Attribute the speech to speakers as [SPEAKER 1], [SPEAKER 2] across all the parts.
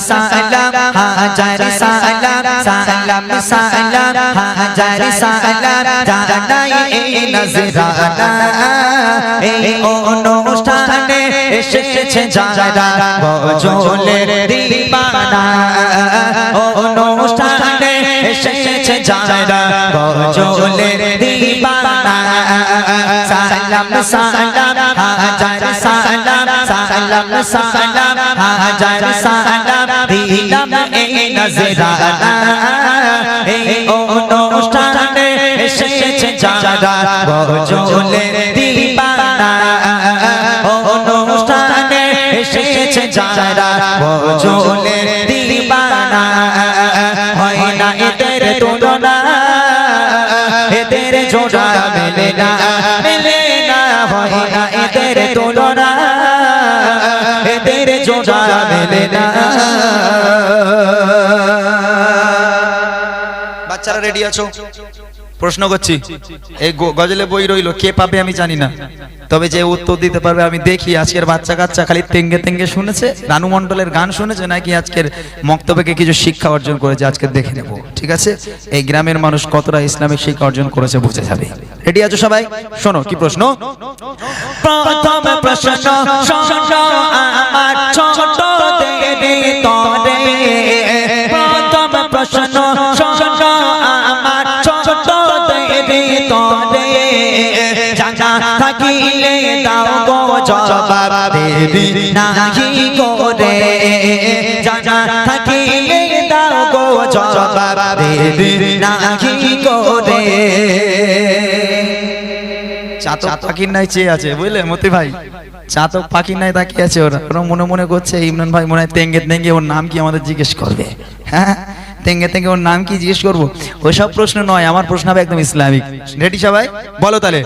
[SPEAKER 1] সালাম হাজার সালাম সালাম সালাম হাজার সালাম জানাই এই নজরানা এই অনুষ্ঠানে এসেছে যারা বজলের দিবানা অনুষ্ঠানে এসেছে যারা বজলের দিবানা সালাম সালাম হাজার সালাম সালাম সালাম হাজার সালাম দিলাম এই নজরানা এই অনুষ্ঠানে এসেছে যারা বজলের দিবানা। অনুষ্ঠানে এসেছে যারা বজলের দিবানা। হয় না এদের তুলনা এদের জোড়া মেলে না মেলে না। হয় না এদের তুলনা। জোড়া মেলে না।
[SPEAKER 2] বাচ্চারা রেডি আছো? প্রশ্ন করছি। এই গজলে বই রইল, কে পাবে আমি জানি না। তবে যে উত্তর দিতে পারবে, আমি দেখি। আজকের বাচ্চা কাচ্চা খালি তেঙ্গে তেঙ্গে শুনেছে? রানু মণ্ডলের গান শুনেছে নাকি আজকের মক্তব্যকে কিছু শিক্ষা অর্জন করেছে? আজকে দেখে নেব। ঠিক আছে? এই গ্রামের মানুষ কতটা ইসলামিক শিক্ষা অর্জন করেছে বুঝে যাবে। রেডি আছো সবাই? শোনো, কি প্রশ্ন?
[SPEAKER 1] প্রশ্ন জবাব দেবি নাহি করে। জানা থাকিলে দাও গো জবাব দেবি নাহি করে।
[SPEAKER 2] চাতক পাখির নাই চেয়ে আছে, বুঝলে মতি ভাই? চাতক পাখির নাই তাকিয়ে আছে ওরা। ওরা মনে মনে করছে, ইমরান ভাই মনে হয় তেঙ্গে তেঙ্গে ওর নাম কি আমাদের জিজ্ঞেস করবে। হ্যাঁ? তেঙ্গে তেঙ্গে ওর নাম কি জিজ্ঞেস করব? ওইসব প্রশ্ন নয়, আমার প্রশ্ন হবে একদম ইসলামিক। রেডি সবাই? বলো তাহলে।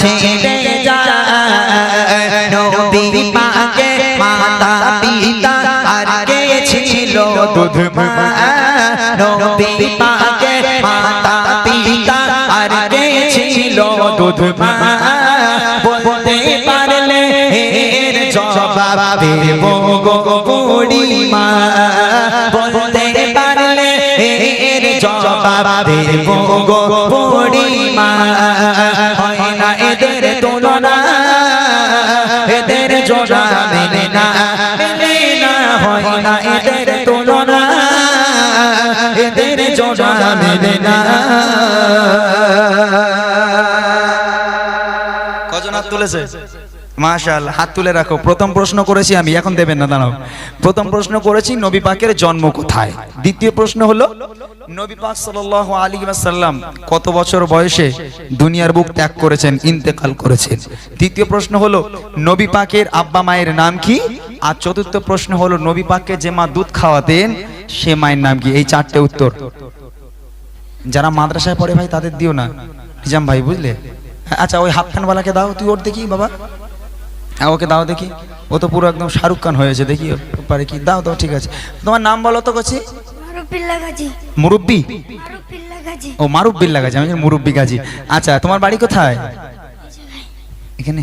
[SPEAKER 1] ছেড়ে যায় নবী পাকে মাতা পিতা আর কে ছিল দুধ মা নবী পাকে মাতা পিতা আর কে ছিল দুধ মা বলতে পারলে এর জবাব দেব গো বুড়ি মা বলতে পারলে এর জবাব দেব গো বুড়ি মা এদের তুলনা, এদের জোড়া মেলে না মেলে না হয় না এদের তুলনা, এদের জোড়া মেলে না।
[SPEAKER 2] কজন তুলেছে? মাশাল হাত তুলে রাখো। প্রথম প্রশ্ন করেছি আমি, এখন দেবেন না, দাঁড়াও। প্রথম প্রশ্ন করেছি, নবী পাকের জন্ম কোথায়? দ্বিতীয় প্রশ্ন হলো, নবী পাক সাল্লাল্লাহু আলাইহি ওয়াসাল্লাম কত বছর বয়সে দুনিয়ার বুক ত্যাগ করেছেন, ইন্তেকাল করেছেন? তৃতীয় প্রশ্ন হলো, নবী পাকের আব্বা মায়ের নাম কি? আর চতুর্থ প্রশ্ন হলো, নবী পাককে যে মা দুধ খাওয়াতেন, সে মায়ের নাম কি? এই চারটে উত্তর। যারা মাদ্রাসায় পড়ে ভাই, তাদের দিও না। নিজাম ভাই, বুঝলে? আচ্ছা ওই হাফ প্যান্টওয়ালাকে দাও, তুই ওর দেখি, বাবা। হ্যাঁ ওকে দাও দেখি। ও তো পুরো একদম শাহরুখ খান হয়েছে দেখি পারে কি। দাও দাও ঠিক আছে। তোমার নাম বলো তো
[SPEAKER 3] গাজী।
[SPEAKER 2] মুরব্বি? ও মারুব্বিল্লা গাজী আমি মুরব্বি গাজী। আচ্ছা তোমার বাড়ি কোথায়? এখানে।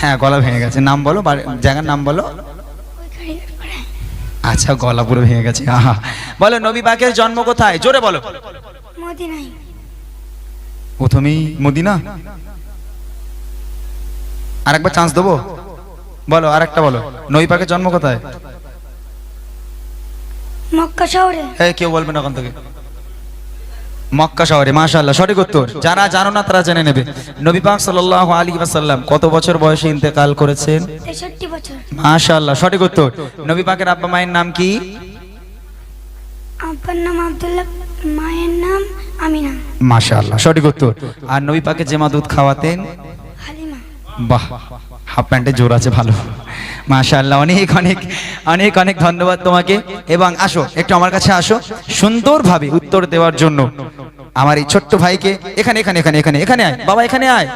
[SPEAKER 2] হ্যাঁ গলা ভেঙে গেছে। নাম বলো জায়গার নাম বলো। আচ্ছা গলা পুরো ভেঙে গেছে। আহা। বলো নবী পাকের জন্ম কোথায়? জোরে বলো।
[SPEAKER 3] মদিনায়।
[SPEAKER 2] প্রথমেই মদিনা? আরেকবার চান্স দেবো? বলো আরেকটা বলো। নবী পাকের জন্ম কোথায়?
[SPEAKER 3] মক্কা শহরে।
[SPEAKER 2] এই কেউ বলবে না ওখান থেকে। মক্কা শহরে মাশাআল্লাহ সঠিক উত্তর। যারা জানো না তারা জেনে নেবে। নবী পাক সাল্লাল্লাহু আলাইহি ওয়াসাল্লাম কত বছর বয়সে ইন্তেকাল করেছেন?
[SPEAKER 3] বছর।
[SPEAKER 2] মাশাআল্লাহ সঠিক উত্তর। নবী পাকের আব্বা মায়ের নাম কি?
[SPEAKER 3] আব্বার নাম আব্দুল্লাহ মায়ের নাম আমিনা।
[SPEAKER 2] মাশাআল্লাহ সঠিক উত্তর। আর নবী পাকে যে মা দুধ খাওয়াতেন? বাহ, হাফ প্যান্টে জোর আছে, ভালো। মাশাআল্লাহ, অনেক অনেক অনেক অনেক ধন্যবাদ তোমাকে। এবং আসো, একটু আমার কাছে আসো। সুন্দরভাবে উত্তর দেওয়ার জন্য আমার এই ছোট্ট ভাইকে এখানে এখানে এখানে এখানে এখানে আয়। বাবা, এখানে আয়।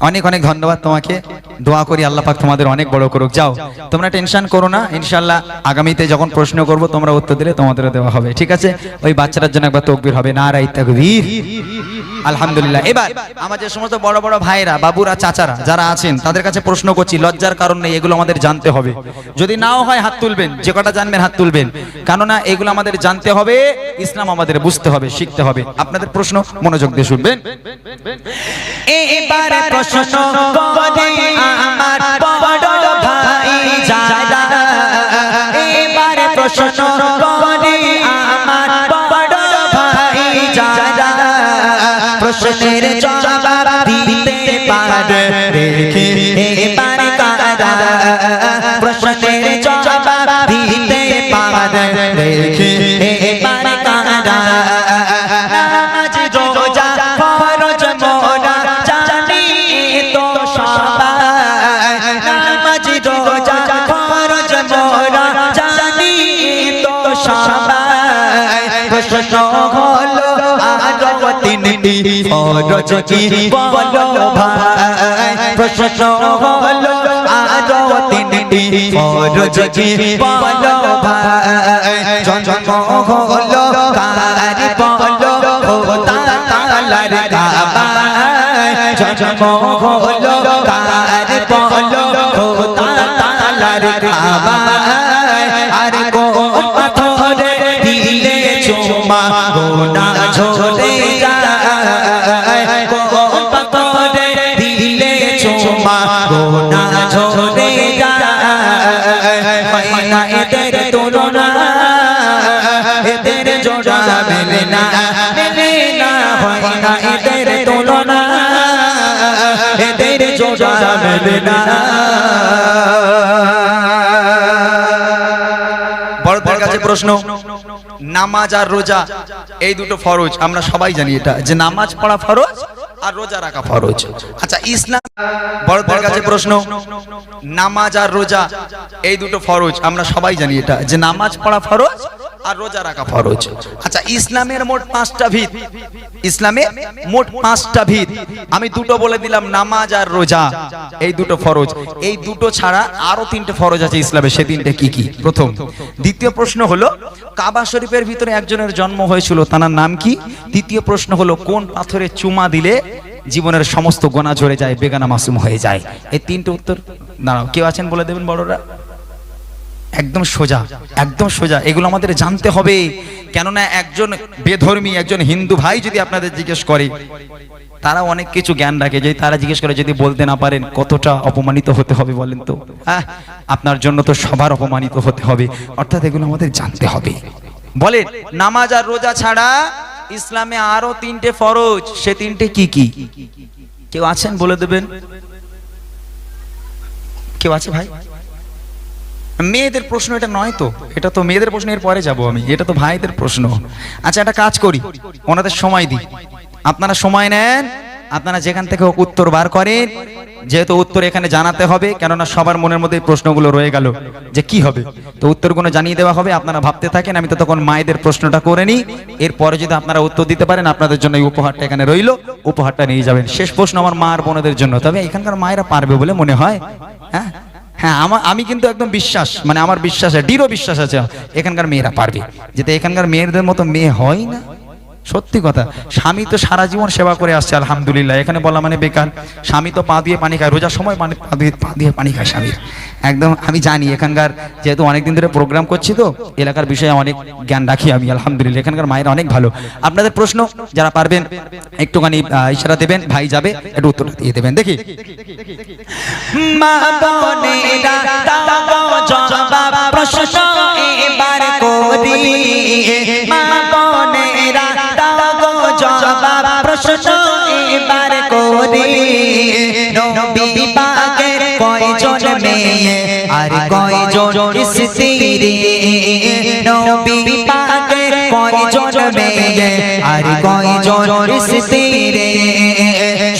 [SPEAKER 2] অনেক অনেক ধন্যবাদ তোমাকে। দোয়া করি আল্লাহ তোমাদের অনেক বড় করুক। যাও, তোমরা টেনশন করো না, ইনশাআল্লাহ আগামীতে যখন প্রশ্ন করব, তোমরা উত্তর দিলে তোমাদেরও দেওয়া হবে, ঠিক আছে? ওই বাচ্চাটার জন্য একবার তকবির হবে। না রাই তাকবীর। আলহামদুলিল্লাহ। এবার আমার যে সমস্ত বড় বড় ভাইরা বাবুরা, চাচারা যারা আছেন, তাদের কাছে প্রশ্ন করছি, লজ্জার কারণ নেই, এগুলো আমাদের জানতে হবে। যদি নাও হয়, হাত তুলবেন, যে কটা জানবেন, হাত তুলবেন। কেননা এগুলো আমাদের জানতে হবে, ইসলাম আমাদের বুঝতে হবে, শিখতে হবে। আপনাদের প্রশ্ন মনোযোগ দিয়ে শুনবেন।
[SPEAKER 1] এবার প্রশ্ন আমার সবাই প্রশ্ন হলো আরও তিনটি ফরজ কি বলো ভাই? প্রশ্ন হলো আরও তিনটি ফরজ কি বলো ভাই? জন্ম হলো কার বলো, খোদা তালার কাবায় জন্ম হলো কার বলো, খোদা তালার কাবায় চুমা গোনা ঝরে যায়। কো পাথরে দিলে চুমা গোনা ঝরে যায়। হয় না এদের তুলনা, এদের জোড়া মেলে না মেলে না। হয় না এদের তুলনা, এদের জোড়া মেলে না।
[SPEAKER 2] বড়দের কাছে প্রশ্ন নামাজ আর রোজা, এই দুটো ফরজ, আমরা সবাই জানি এটা, যে নামাজ পড়া ফরজ আর রোজা রাখা ফরজ। আচ্ছা ইসলাম, বড়দের কাছে প্রশ্ন, নামাজ আর রোজা, এই দুটো ফরজ, আমরা সবাই জানি এটা, যে নামাজ পড়া ফরজ আর রোজা রাখা ফরজ। আচ্ছা ইসলামের মোট পাঁচটা ভিত। ইসলামে মোট পাঁচটা ভিত। আমি দুটো বলে দিলাম, নামাজ আর রোজা। এই দুটো ফরজ। এই দুটো ছাড়া আরও তিনটে ফরজ আছে ইসলামে। সে তিনটে কি কি? প্রথম, দ্বিতীয় প্রশ্ন হলো, কাবা শরীফের ভিতরে একজনের জন্ম হয়েছিল তার নাম কি? তৃতীয় প্রশ্ন হলো, কোন পাথরে চুমা দিলে জীবনের সমস্ত গোনা ঝরে যায়, বেগানা মাসুম হয়ে যায়? এই তিনটে উত্তর। দাঁড়াও, কেউ আছেন বলে দেবেন বড়রা? একদম সোজা একদম সোজা। এগুলো আমাদের জানতে হবে। কেননা একজন বেধর্মী, একজন হিন্দু ভাই যদি আপনাদের জিজ্ঞেস করে, তারা অনেক কিছু জ্ঞান রাখে। যদি তারা জিজ্ঞেস করে, যদি বলতে না পারেন, কতটা অপমানিত হতে হবে বলেন তো? হ্যাঁ আপনার জন্য তো সবার অপমানিত হতে হবে। অর্থাৎ এগুলো আমাদের জানতে হবে। বলেন, নামাজ আর রোজা ছাড়া ইসলামে আরও তিনটে ফরজ। সে তিনটে কি কি? কেউ আছেন বলে দেবেন? কেউ আছে ভাই? মেয়েদের প্রশ্ন এটা নয় তো, এটা তো মেয়েদের প্রশ্ন, এর পরে যাব আমি। এটা তো ভাইদের প্রশ্ন। আচ্ছা একটা কাজ করি, ওনাদের সময় দিই। আপনারা সময় নেন, আপনারা যেখান থেকে উত্তর বার করেন। যেহেতু উত্তর এখানে জানাতে হবে, কেননা সবার মনের মধ্যে প্রশ্নগুলো রয়ে গেল যে কি হবে। তো উত্তরগুলো জানিয়ে দেওয়া হবে, আপনারা ভাবতে থাকেন, আমি তো তখন মায়েদের প্রশ্নটা করে নিই। এরপরে যদি আপনারা উত্তর দিতে পারেন, আপনাদের জন্য এই উপহারটা এখানে রইল। উপহারটা নিয়ে যাবেন। শেষ প্রশ্ন আমার মা আর বোনদের জন্য। তবে এখানকার মায়েরা পারবে বলে মনে হয় হ্যাঁ? হ্যাঁ আমার আমি কিন্তু একদম বিশ্বাস মানে আমার বিশ্বাস আছে, দৃঢ় বিশ্বাস আছে এখানকার মেয়েরা পারবে। যেটা এখানকার মেয়েদের মতো মেয়ে হয় না। সত্যি কথা, স্বামী তো সারা জীবন সেবা করে আসছে, আলহামদুলিল্লাহ। এখানে বলা মানে বেকার। স্বামী তো পা দিয়ে পানি খায়, রোজার সময় মানে পা দিয়ে পা দিয়ে পানি খায় স্বামীর একদম আমি জানি, এখানকার যেহেতু অনেকদিন ধরে প্রোগ্রাম করছি তো, এলাকার বিষয়ে অনেক জ্ঞান রাখি আমি, আলহামদুলিল্লাহ। এখানকার মায়েরা অনেক ভালো। আপনাদের প্রশ্ন যারা পারবেন, একটুখানি ইশারা দেবেন, ভাই যাবে, একটু উত্তর দিয়ে দেবেন। দেখি।
[SPEAKER 1] মা প্রশ্ন গো জবাব প্রশ্ন এবার করে। নবী পাকের কয়জন মেয়ে আর কয়জন স্ত্রী? নবী পাকের কয়জন মেয়ে আর কয়জন স্ত্রী?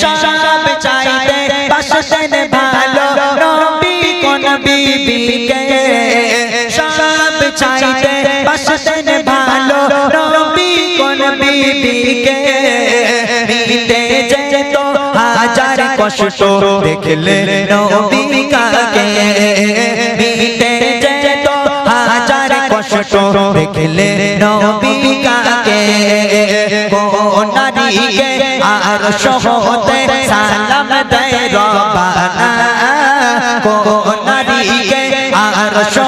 [SPEAKER 1] সব চাইতে পাশেন ভালো নবী কোন বিবি কে সব চাইতে পাশেন কষ্ট দেখলে নবী মিটে যেত। হাজার কষ্ট দেখলে নবী কাকে নারীকে আর সহতে সালাম দেয় রবানা কোন নারীকে আর সহতে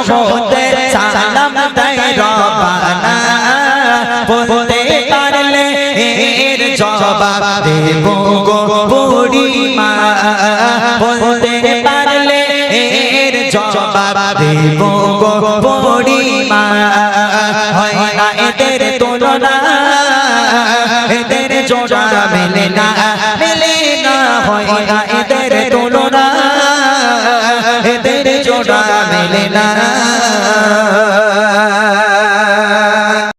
[SPEAKER 1] জবাব দেব গো বুড়িমা। বলতে পারলে এর জবাব দেব গো বুড়িমা। হয় না এদের তুলনা, এদের জোড়া মেলে না মেলে না। হয় না এদের তুলনা, এদের জোড়া মেলে না।